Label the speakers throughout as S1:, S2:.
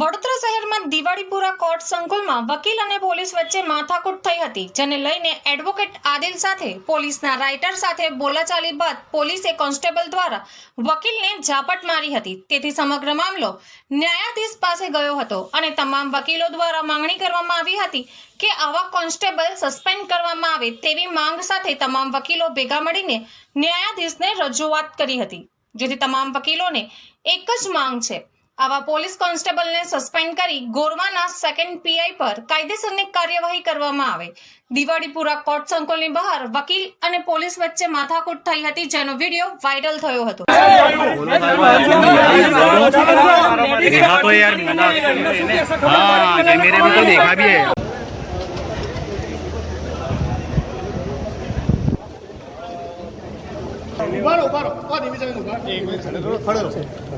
S1: વડોદરા શહેરમાં દિવાળીપુરા કોર્ટ સંકુલમાં વકીલ અને પોલીસ વચ્ચે માથાકૂટ થઈ હતી, જેને લઈને એડવોકેટ આદિલ સાથે, પોલીસના રાઇટર સાથે બોલાચાલી બાદ પોલીસે કોન્સ્ટેબલ દ્વારા વકીલને ઝાપટ મારી હતી. તેથી સમગ્ર મામલો ન્યાયાધીશ પાસે ગયો હતો અને તમામ વકીલો દ્વારા માંગણી કરવામાં આવી હતી કે આવા કોન્સ્ટેબલ સસ્પેન્ડ કરવામાં આવે તેવી માંગ સાથે તમામ વકીલો ભેગા મળીને ન્યાયાધીશને રજૂઆત કરી હતી. જેથી તમામ વકીલોને એક જ માંગ છે આવા પોલીસ કોન્સ્ટેબલને સસ્પેન્ડ કરી ગોરવાના સેકન્ડ પીઆઈ પર કાયદેસરની કાર્યવાહી કરવામાં આવે. દિવાળીપુરા કોર્ટ સંકુલની બહાર વકીલ અને પોલીસ વચ્ચે માથાકૂટ થઈ હતી જેનો વીડિયો વાયરલ થયો હતો.
S2: ઉભારો ઉભારો. એક મિનિટ ખડે રહો,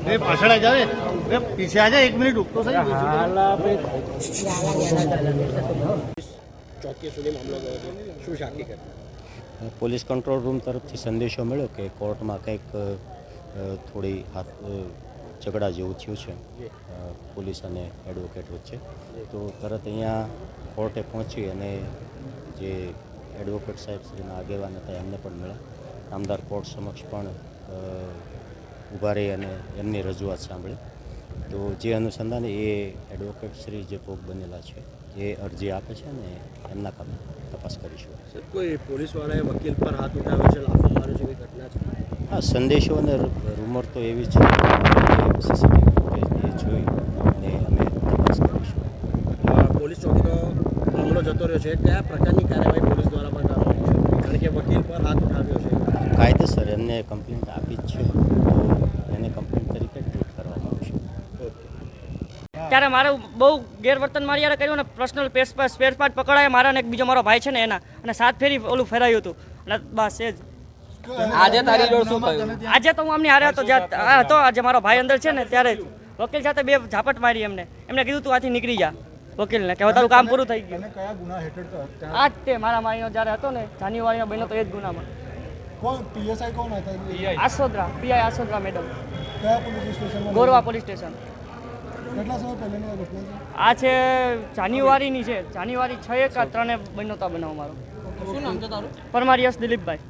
S2: રે પાછળ આ જાવે. રે પીછે આ જા એક મિનિટ ઊભો થઈ
S3: પોલીસ કંટ્રોલ રૂમ તરફથી સંદેશો મળ્યો કે કોર્ટમાં કંઈક થોડી હાથ ઝઘડા જેવું થયું છે. પોલીસ અને એડવોકેટ વચ્ચે. તો તરત અહીંયા કોર્ટે પહોંચી અને જે એડવોકેટ સાહેબ શ્રીના આગેવાન હતા એમને પણ મળ્યા. નામદાર કોર્ટ સમક્ષ પણ ઊભા રહી અને એમની રજૂઆત સાંભળી. તો જે અનુસંધાને એ એડવોકેટ શ્રી જે ભોગ બનેલા છે એ અરજી આપે છે અને એમના કામે તપાસ કરીશું.
S4: સર કોઈ પોલીસવાળાએ વકીલ પર હાથ ઉઠાવ્યો છે લાફો માર્યો છે એવી ઘટના છે?
S3: હા સંદેશો અને રૂમર તો એવી છે સીસીટીવી ફૂટેજ જોઈ અને અમે તપાસ કરીશું.
S4: પોલીસ ચોકીનો મામલો જતો રહ્યો છે. કયા પ્રકારની કાર્યવાહી પોલીસ દ્વારા પણ કરવામાં આવશે કારણ કે વકીલ પર હાથ ઉઠાવ્યો છે.
S3: કાયદેસર એમને કમ્પ્લેન્ટ આપી જ છે તો એને કમ્પ્લેન્ટ તરીકે ટ્રીટ કરવામાં આવશે.
S5: ત્યારે મારે બહુ ગેરવર્તન મારી યારે કર્યું ને પર્સનલ પેસ પર સ્પેર પાર્ટ પકડાય મારા અને એક બીજો મારો ભાઈ છે ને એના. અને સાત ફેરી ઓલું ફેરાયું હતું. અને બસ એ જ.
S6: આજે તારી જોડ શું થયું?
S5: આજે તો હું આમની હારે હતો હતો આજે મારો ભાઈ અંદર છે ને ત્યારે વકીલ સાથે બે ઝાપટ મારી એમને. એમને કીધું તું આથી નીકળી જા. વકીલને કે હવે તારું કામ પૂરું થઈ ગયું.
S2: કયા ગુના હેઠળ
S5: આ જ તે મારા મારીનો જ્યારે હતો ને જાન્યુઆરીમાં બન્યો તો એ જ ગુનામાં.
S2: કોણ? પીએસઆઈ કોણ હતા?
S5: Asodara PI Asodara madam.
S2: કયા પોલીસ સ્ટેશનમાં
S5: ગોરવા પોલીસ સ્ટેશન.
S2: કેટલા સમય પહેલાની આ ઘટના છે?
S5: આ છે જાન્યુઆરીની છે. જાન્યુઆરી છ એક આ ત્રણે બન્યો તો બનાવ મારો
S6: શું નામ છે તારું?
S5: પરમાર યશ દિલીપભાઈ.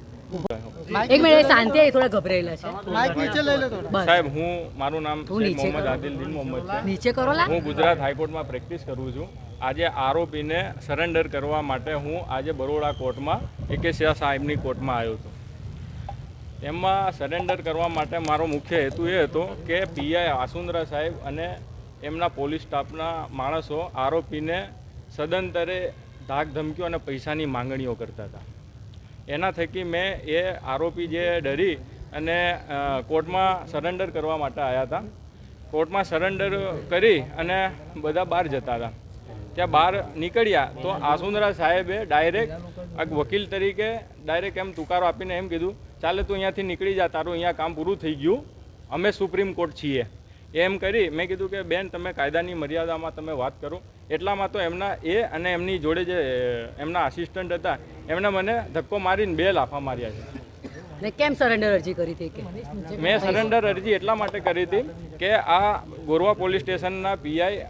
S7: એક મિનિટ શાંતિ આવી થોડા ગભરાયેલા છે.
S2: માઇક નીચે લઈ લે થોડો.
S8: સાહેબ હું મારું નામ શેખ મોહમ્મદ આદિલ દિન મોહમ્મદ છે.
S7: નીચે કરો લા.
S8: હું ગુજરાત હાઈકોર્ટમાં પ્રેક્ટિસ કરું છું. આજે આરોપીને સરેન્ડર કરવા માટે હું આજે બરોડા કોર્ટમાં એકેશિયા સાહેબની કોર્ટમાં આવ્યો હતો એમાં સરેન્ડર કરવા માટે મારો મુખ્ય હેતુ એ હતો કે પીઆઈ આસુંદરા સાહેબ અને એમના પોલીસ સ્ટાફના માણસો આરોપીને સદંતરે ધાક ધમકીઓ અને પૈસાની માંગણીઓ કરતા હતા. એના થકી મેં એ આરોપી જે ડરી અને કોર્ટમાં સરેન્ડર કરવા માટે આવ્યા હતા. કોર્ટમાં સરેન્ડર કરી અને બધા બહાર જતા હતા. ત્યાં બહાર નીકળ્યા તો આસુંદરા સાહેબે ડાયરેક્ટ એક વકીલ તરીકે ડાયરેક્ટ એમ તુકારો આપીને એમ કીધું, ચાલે તું અહીંયાથી નીકળી જા, તારું અહીંયા કામ પૂરું થઈ ગયું. અમે સુપ્રીમ કોર્ટ છીએ. એમ કરી મેં કીધું કે, બેન, તમે કાયદાની મર્યાદામાં તમે વાત કરો. એટલામાં તો એમના એ અને એમની જોડે જે એમના આસિસ્ટન્ટ હતા એમણે મને ધક્કો મારીને બે લાફા માર્યા છે.
S7: ને કેમ સરેન્ડર અરજી કરી હતી કે?
S8: મેં સરેન્ડર અરજી એટલા માટે કરી હતી કે આ ગોરવા પોલીસ સ્ટેશનના પીઆઈ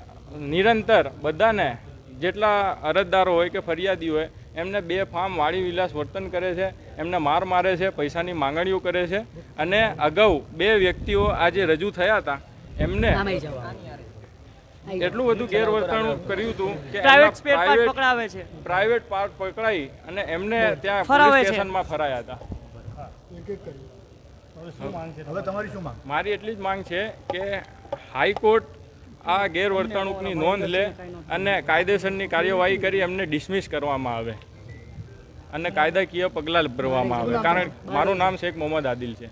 S8: નિરંતર બધાને જેટલા અરજદારો હોય કે ફરિયાદી હોય એમને બે ફાર્મ વાળી વિલાસ વર્તન કરે છે એમને માર મારે છે પૈસાની માંગણીઓ કરે છે અને અગાઉ બે વ્યક્તિઓ આજે રજૂ થયા હતા એમને એટલું બધું ગેરવર્તણૂક કર્યું હતું કે
S5: પ્રાઇવેટ સ્પેર પાર્ટ પકડાવે છે.
S8: પ્રાઇવેટ પાર્ટ પકડાઈ અને એમને ત્યાં પોલીસ સ્ટેશનમાં ફરાયા હતા.
S2: હવે તમારી શું માંગ?
S8: મારી એટલી જ માંગ છે કે હાઈકોર્ટ આ ગેરવર્તણૂકની નોંધ લે અને કાયદેસરની કાર્યવાહી કરી એમને ડિસમિસ કરવામાં આવે. અને કાયદાકીય પગલાં ભરવામાં આવે. કારણ મારું નામ શેખ મોહમ્મદ આદિલ છે.